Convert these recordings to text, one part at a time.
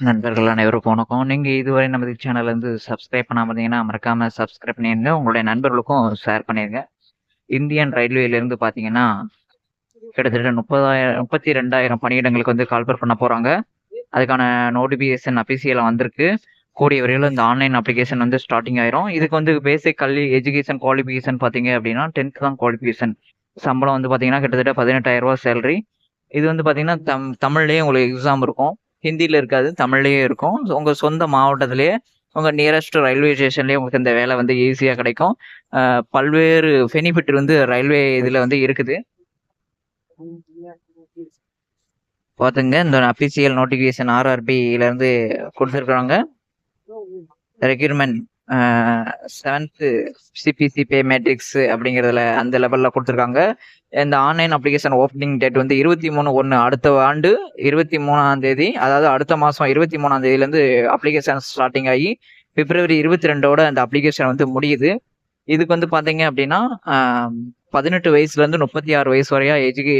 நண்பர்கள் அனைவருக்கும் வணக்கம். நீங்கள் இதுவரை நமது சேனல் வந்து சப்ஸ்கிரைப் பண்ணாம இருந்தீங்கன்னா, மறக்காம சப்ஸ்கிரைப் பண்ணிருங்க. உங்களுடைய நண்பர்களுக்கும் ஷேர் பண்ணிருங்க. இந்தியன் ரயில்வேலேருந்து பார்த்தீங்கன்னா, கிட்டத்தட்ட 30,000 32,000 பணியிடங்களுக்கு வந்து கால்பர் பண்ண போகிறாங்க அதுக்கான நோட்டிஃபிகேஷன் அபிசியலாக வந்திருக்கு. கூடிய வரையில் இந்த ஆன்லைன் அப்ளிகேஷன் வந்து ஸ்டார்டிங் ஆயிரும். இதுக்கு வந்து பேசிக் கல்வி எஜுகேஷன் குவாலிஃபிகேஷன் பார்த்தீங்க அப்படின்னா, 10த் தான் குவாலிஃபிகேஷன். சம்பளம் வந்து பார்த்தீங்கன்னா, கிட்டத்தட்ட பதினெட்டாயிரம் ரூபா சேலரி. இது வந்து பார்த்தீங்கன்னா, தம் தமிழ்லேயே உங்களுக்கு எக்ஸாம் இருக்கும். ஹிந்தில இருக்காது. தமிழ்லேயே இருக்கும். உங்கள் சொந்த மாவட்டத்திலேயே, உங்கள் நியரஸ்ட் ரயில்வே ஸ்டேஷன்லேயே உங்களுக்கு இந்த வேலை வந்து ஈஸியாக கிடைக்கும். பல்வேறு பெனிஃபிட் வந்து ரயில்வே இதில் வந்து இருக்குது. பார்த்துங்க இந்த அஃபிஷியல் நோட்டிஃபிகேஷன் ஆர்ஆர்பியிலேருந்து கொடுத்துருக்குறாங்க requirement seventh CPC pay matrix அப்படிங்கிறதுல அந்த லெவலில் கொடுத்துருக்காங்க இந்த ஆன்லைன் அப்ளிகேஷன் ஓப்பனிங் டேட் வந்து 23/1 அடுத்த ஆண்டு 23ஆம் தேதி, அதாவது அடுத்த மாதம் இருபத்தி மூணாம் தேதியிலேருந்து அப்ளிகேஷன் ஸ்டார்டிங் ஆகி, பிப்ரவரி 22ஓட அந்த அப்ளிகேஷன் வந்து முடியுது. இதுக்கு வந்து பார்த்தீங்க அப்படின்னா, பதினெட்டு வயசுலேருந்து முப்பத்தி ஆறு வயசு வரையா ஏஜுக்கு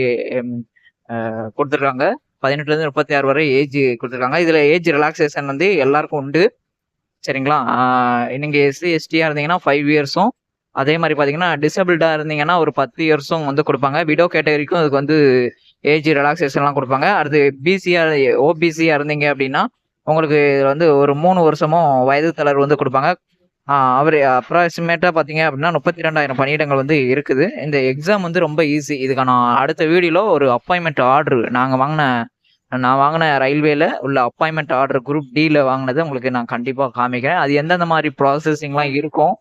கொடுத்துருக்காங்க பதினெட்டுலேருந்து முப்பத்தி ஆறு வரை ஏஜ் கொடுத்துருக்காங்க இதில் ஏஜ் ரிலாக்ஸேஷன் வந்து எல்லாருக்கும் உண்டு. சரிங்களா? நீங்கள் எஸ்சி, எஸ்டியாக இருந்தீங்கன்னா ஃபைவ் இயர்ஸும், அதே மாதிரி பார்த்தீங்கன்னா, டிசபிள்டாக இருந்தீங்கன்னா ஒரு 10 இயர்ஸும் வந்து கொடுப்பாங்க விடோ கேட்டகரிக்கும் அதுக்கு வந்து ஏஜ் ரிலாக்ஸேஷன்லாம் கொடுப்பாங்க அடுத்து பிசியாக ஓபிசியாக இருந்தீங்க அப்படின்னா, உங்களுக்கு இதில் வந்து ஒரு மூணு வருஷமும் வயது தளர்வு வந்து கொடுப்பாங்க அவர் அப்ராக்சிமேட்டாக பார்த்தீங்க அப்படின்னா, 32,000 பணியிடங்கள் வந்து இருக்குது. இந்த எக்ஸாம் வந்து ரொம்ப ஈஸி. இதுக்கான அடுத்த வீடியோவில் ஒரு அப்பாயின்மெண்ட் ஆர்டர் நாங்கள் வாங்கின நான் வாங்கின ரயில்வேல உள்ள அப்பாயின்மெண்ட் ஆர்டர் குரூப் டியில் வாங்கினதை உங்களுக்கு நான் கண்டிப்பாக காமிக்கிறேன். அது எந்தெந்த மாதிரி ப்ராசஸிங்லாம் இருக்கும்.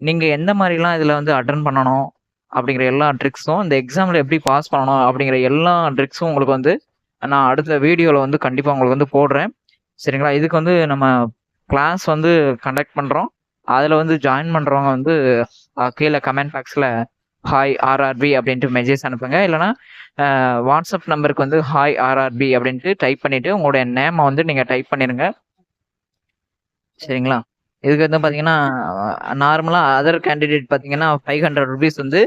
நீங்கள் எந்த மாதிரிலாம் இதில் வந்து அட்டன் பண்ணணும். அப்படிங்கிற எல்லா ட்ரிக்ஸும், இந்த எக்ஸாமில் எப்படி பாஸ் பண்ணணும் அப்படிங்கிற எல்லா ட்ரிக்ஸும் உங்களுக்கு வந்து நான் அடுத்த வீடியோவில் வந்து கண்டிப்பாக உங்களுக்கு வந்து போடுறேன். சரிங்களா? இதுக்கு வந்து நம்ம கிளாஸ் வந்து கண்டக்ட் பண்ணுறோம் அதில் வந்து ஜாயின் பண்ணுறவங்க வந்து கீழே கமெண்ட் பாக்ஸில் ஹாய் ஆர்ஆர்பி அப்படின்ட்டு மெசேஜ் அனுப்புங்க. இல்லைனா வாட்ஸ்அப் நம்பருக்கு வந்து ஹாய் ஆர்ஆர்பி அப்படின்ட்டு டைப் பண்ணிவிட்டு உங்களுடைய நேமை வந்து நீங்கள் டைப் பண்ணிடுங்க சரிங்களா? இதுக்கு வந்து பார்த்தீங்கன்னா, நார்மலாக அதர் கேண்டிடேட் பார்த்தீங்கன்னா, ஃபைவ் ஹண்ட்ரட் ருபீஸ் வந்து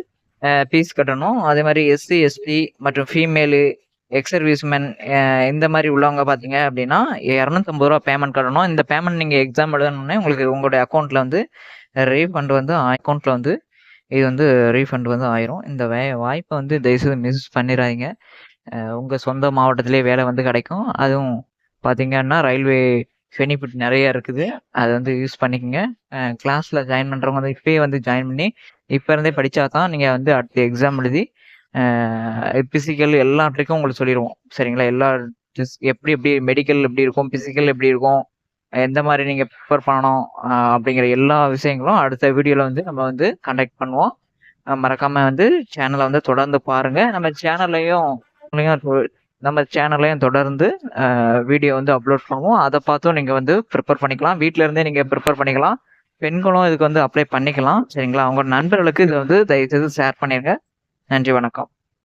ஃபீஸ் கட்டணும். அதே மாதிரி எஸ்சி, எஸ்டி மற்றும் ஃபீமேலு, எக்ஸர்வீஸ்மேன் இந்த மாதிரி உள்ளவங்க பார்த்தீங்க அப்படின்னா, இரநூத்தம்பது ரூபா பேமெண்ட் கட்டணும். இந்த பேமெண்ட் நீங்கள் எக்ஸாம் எழுதணுன்னே உங்களுக்கு உங்களுடைய அக்கௌண்ட்டில் வந்து ரீஃபண்ட் வந்து அக்கௌண்ட்டில் வந்து இது வந்து ரீஃபண்ட் வந்து ஆயிரும். இந்த வே வாய்ப்பை வந்து தயவுசெய்து மிஸ் பண்ணிடாதீங்க உங்கள் உங்க சொந்த மாவட்டத்திலேயே வேலை வந்து கிடைக்கும். அதுவும் பார்த்தீங்கன்னா, ரயில்வே பெனிஃபிட் நிறையா இருக்குது. அதை வந்து யூஸ் பண்ணிக்கங்க. அ கிளாஸ்ல ஜாயின் பண்றவங்க வந்து இப்பயே வந்து ஜாயின் பண்ணி, இப்ப இருந்தே படிச்சா தான் நீங்க வந்து அடுத்து எக்ஸாம் எழுதி, பிசிக்கல் எல்லா ட்ரிக்கும் உங்களுக்கு சொல்லிடுவோம் சரிங்களா? எல்லா எப்படி எப்படி மெடிக்கல் எப்படி இருக்கும், பிசிக்கல் எப்படி இருக்கும், எந்த மாதிரி நீங்கள் ப்ரிப்பேர் பண்ணணும் அப்படிங்கிற எல்லா விஷயங்களும் அடுத்த வீடியோவில் வந்து நம்ம வந்து கண்டக்ட் பண்ணுவோம். மறக்காமல் வந்து சேனலை வந்து தொடர்ந்து பாருங்கள் நம்ம சேனல்லையும் நம்ம சேனல்லையும் தொடர்ந்து வீடியோ வந்து அப்லோட் பண்ணுவோம். அதை பார்த்தும் நீங்கள் வந்து ப்ரிப்பேர் பண்ணிக்கலாம். வீட்டிலேருந்தே நீங்கள் ப்ரிப்பேர் பண்ணிக்கலாம். பெண்களும் இதுக்கு வந்து அப்ளை பண்ணிக்கலாம். சரிங்களா? அவங்க நண்பர்களுக்கு இதை வந்து தயவுசெய்து ஷேர் பண்ணிடுங்க நன்றி, வணக்கம்.